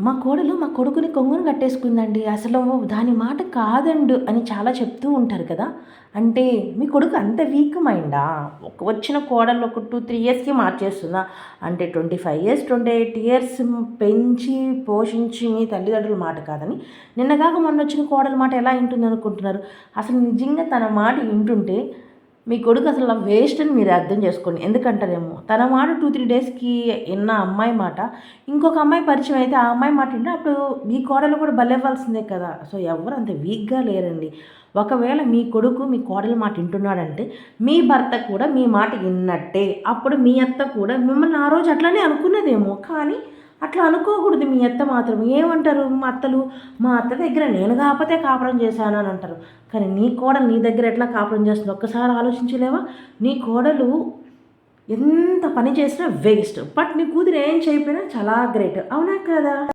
మా కోడలు మా కొడుకుని కొంగును కట్టేసుకుందండి. అసలు దాని మాట కాదండు అని చాలా చెప్తూ ఉంటారు కదా. అంటే మీ కొడుకు అంత వీక్ మైండా? ఒక వచ్చిన కోడలు ఒక టూ త్రీ ఇయర్స్కి మార్చేస్తుందా? అంటే twenty five years twenty eight years పెంచి పోషించి మీ తల్లిదండ్రుల మాట కాదని నిన్నగాక మొన్న వచ్చిన కోడల మాట ఎలా వింటుంది అనుకుంటున్నారు అసలు నిజంగా తన మాట వింటుంటే మీ కొడుకు అసలు వేస్ట్ అని మీరు అర్థం చేసుకోండి. ఎందుకంటారేమో? తన మాట టూ త్రీ డేస్కి విన్న అమ్మాయి మాట ఇంకొక అమ్మాయి పరిచయం అయితే ఆ అమ్మాయి మాట వింటే అప్పుడు మీ కోడలు కూడా బలవ్వాల్సిందే కదా. సో ఎవరు అంత వీక్గా లేరండి. ఒకవేళ మీ కొడుకు మీ కోడల మాట వింటున్నాడంటే మీ భర్త కూడా మీ మాట విన్నట్టే. అప్పుడు మీ అత్త కూడా మిమ్మల్ని ఆ రోజు అట్లనే అనుకున్నదేమో. కానీ అట్లా అనుకోకూడదు మీ అత్త మాత్రం. ఏమంటారు మా అత్తలు? మా అత్త దగ్గర నేను కాకపోతే కాపురం చేశాను అని అంటారు. కానీ నీ కోడలు నీ దగ్గర ఎట్లా కాపురం చేస్తుంది? ఒక్కసారి ఆలోచించలేవా? నీ కోడలు ఎంత పని చేసినా వేస్ట్. బట్ నీ కూతురు ఏం చేయకపోయినా చాలా గ్రేట్. అవునా కదా?